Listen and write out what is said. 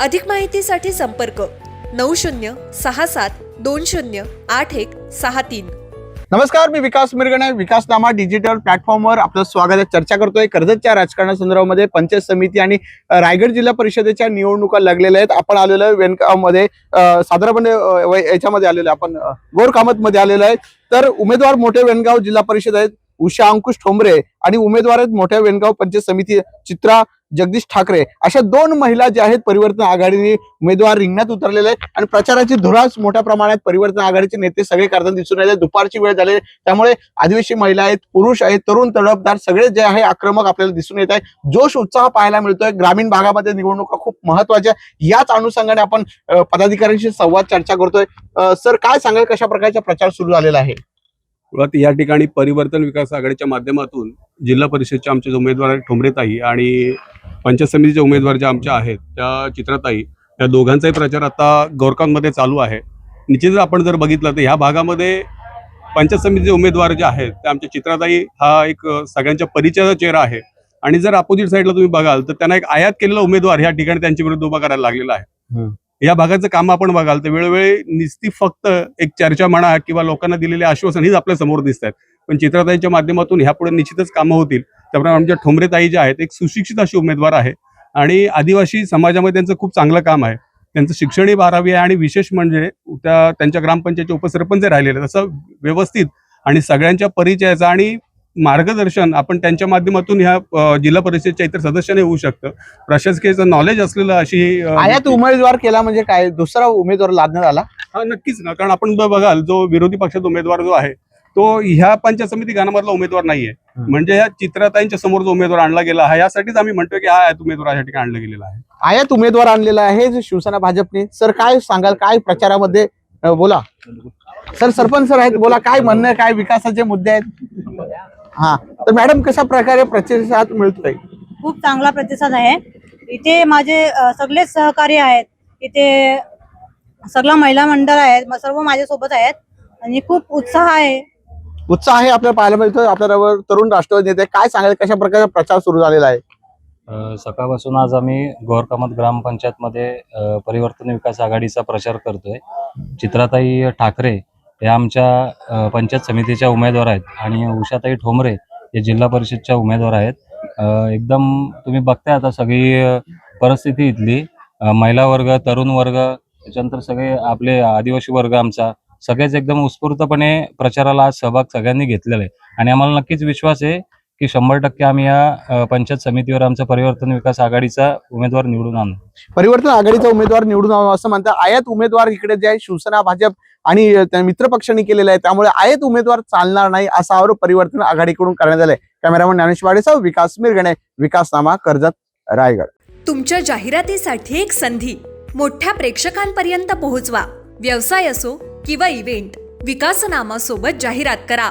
अधिक माहितीसाठी संपर्क नऊ शून्य सहा सात दोन शून्य आठ एक सहा तीन. नमस्कार मी विकास मिरगणे विकासनामा डिजिटल प्लॅटफॉर्मवर आपलं स्वागत आहे. चर्चा करतोय कर्जतच्या राजकारणासंदर्भामध्ये पंचायत समिती आणि रायगड जिल्हा परिषदेच्या निवडणुका लागलेल्या आहेत. आपण आलेलो आहे वेनकामध्ये साधारणपणे याच्यामध्ये आलेलो आहे. आपण गोर कामतमध्ये आलेलो आहे. तर उमेदवार मोठे वेनगाव जिल्हा परिषद आहेत. उषा अंकुश ठोंबरे आणि उमेदवार आहेत मोठ्या वेनगाव पंचायत समिती चित्रा जगदीश ठाकरे अशा दोन महिला ज्या आहेत परिवर्तन आघाडीने उमेदवार रिंगणात उतरलेले आहेत आणि प्रचाराची धुराच मोठ्या प्रमाणात परिवर्तन आघाडीचे नेते सगळे करताना दिसून राहिले. दुपारची वेळ झाली. त्यामुळे आदिवासी महिला आहेत पुरुष आहेत तरुण तडफदार सगळे जे आहे आक्रमक आपल्याला दिसून येत आहे जोश उत्साह पाहायला मिळतोय. ग्रामीण भागामध्ये निवडणुका खूप महत्त्वाच्या याच अनुषंगाने आपण पदाधिकाऱ्यांशी संवाद चर्चा करतोय. सर काय सांगाल? कशा प्रकारचा प्रचार सुरू झालेला आहे? मुळात या ठिकाणी परिवर्तन विकास आघाडीच्या माध्यमातून जिल्हा परिषदच्या आमचे उमेदवार ठोंबरेताई आणि पंचायत समितीचे उमेदवार ज्या आमच्या आहेत त्या चित्राताई त्या दोघांचाही प्रचार आता गोरखांमध्ये चालू आहे. निश्चितच आपण जर बघितलं तर ह्या भागामध्ये पंचायत समितीचे उमेदवार जे आहेत ते आमच्या चित्राताई हा एक सगळ्यांच्या परिचयाचा चेहरा आहे. आणि जर अपोजिट साईडला तुम्ही बघाल तर त्यांना एक आयात केलेला उमेदवार ह्या ठिकाणी त्यांच्या विरुद्ध उभा करायला लागलेला आहे. या भागाचं काम आपण बघाल तर वेळोवेळी निस्ती फक्त एक चर्चा म्हणा किंवा लोकांना दिलेले आश्वासन हीच आपल्यासमोर दिसत आहेत पण चित्रताईच्या माध्यमातून ह्यापुढे निश्चितच कामं होतील. त्याप्रमाणे आमच्या ठोंबरेताई ज्या आहेत एक सुशिक्षित अशी उमेदवार आहे आणि आदिवासी समाजामध्ये त्यांचं खूप चांगलं काम आहे. त्यांचं शिक्षणही बारावी आहे आणि विशेष म्हणजे त्या त्यांच्या ग्रामपंचायतचे उपसरपंच राहिलेले तसं व्यवस्थित आणि सगळ्यांच्या परिचयाचा आणि मार्गदर्शन आपण त्यांच्या माध्यमातून ह्या जिल्हा परिषदेच्या इतर सदस्याने होऊ शकतं. प्रशासकीयचं नॉलेज असलेलं अशी आयात उमेदवार केला म्हणजे काय? दुसरा उमेदवार लादण्यात आला? हा नक्कीच ना. कारण आपण बघाल जो विरोधी पक्षाचा उमेदवार जो आहे तो ह्या पंचायत समिती गाण्यामधला उमेदवार नाहीये. म्हणजे ह्या चित्रताईंच्या समोर जो उमेदवार आणला गेला आहे यासाठीच आम्ही म्हणतोय की हा आयात उमेदवार या ठिकाणी आणला गेलेला आहे. आयात उमेदवार आणलेला आहे जे शिवसेना भाजपने. सर काय सांगाल? काय प्रचारामध्ये? बोला. सर सरपंच सर आहेत बोला. काय म्हणणं आहे, काय विकासाचे मुद्दे आहेत? हा. तर मॅडम कशा प्रकारे प्रतिसाद मिळतोय? खूप चांगला प्रतिसाद आहे. इथे माझे सगळेच सहकारी आहेत. इथे सगळं महिला मंडळ आहेत. सर्व माझ्यासोबत आहेत. आणि खूप उत्साह आहे. उत्साह आहे आपल्याला पाहायला मिळतोय आपल्याबरोबर तरुण राष्ट्रवादी नेते काय सांगाल कशा प्रकारे प्रचार सुरू झालेला आहे? सकाळपासून आज आम्ही गोरकामत ग्रामपंचायतमध्ये परिवर्तन विकास आघाडीचा प्रचार करतोय. चित्राताई ठाकरे या आमच्या पंचायत समितीच्या उमेदवार आहेत. आणि उषाताई ठोंबरे हे जिल्हा परिषदच्या उमेदवार आहेत. एकदम तुम्ही बघताय आता सगळी परिस्थिती इथली. महिला वर्ग तरुण वर्ग त्याच्यानंतर सगळे आपले आदिवासी वर्ग आमचा सगळेच एकदम उत्स्फूर्तपणे प्रचाराला आज सहभाग सगळ्यांनी घेतलेला आहे. आणि आम्हाला नक्कीच विश्वास आहे की शंभर टक्के आम्ही या पंचायत समितीवर आमचा परिवर्तन विकास आघाडीचा उमेदवार निवडून आणू. परिवर्तन आघाडीचा उमेदवार निवडून आणावा असं म्हणतात. आयात उमेदवार इकडे जे आहे शिवसेना भाजप आणि मित्र पक्षांनी केलेला आहे त्यामुळे आयात उमेदवार चालणार नाही असा आरोप परिवर्तन आघाडीकडून करण्यात आलाय. कॅमेरामन ज्ञानेश वाडेसह विकास मिरगणे विकासनामा कर्जत रायगड. तुमच्या जाहिरातीसाठी एक संधी. मोठ्या प्रेक्षकांपर्यंत पोहोचवा. व्यवसाय असो किंवा इव्हेंट विकासनामा सोबत जाहिरात करा.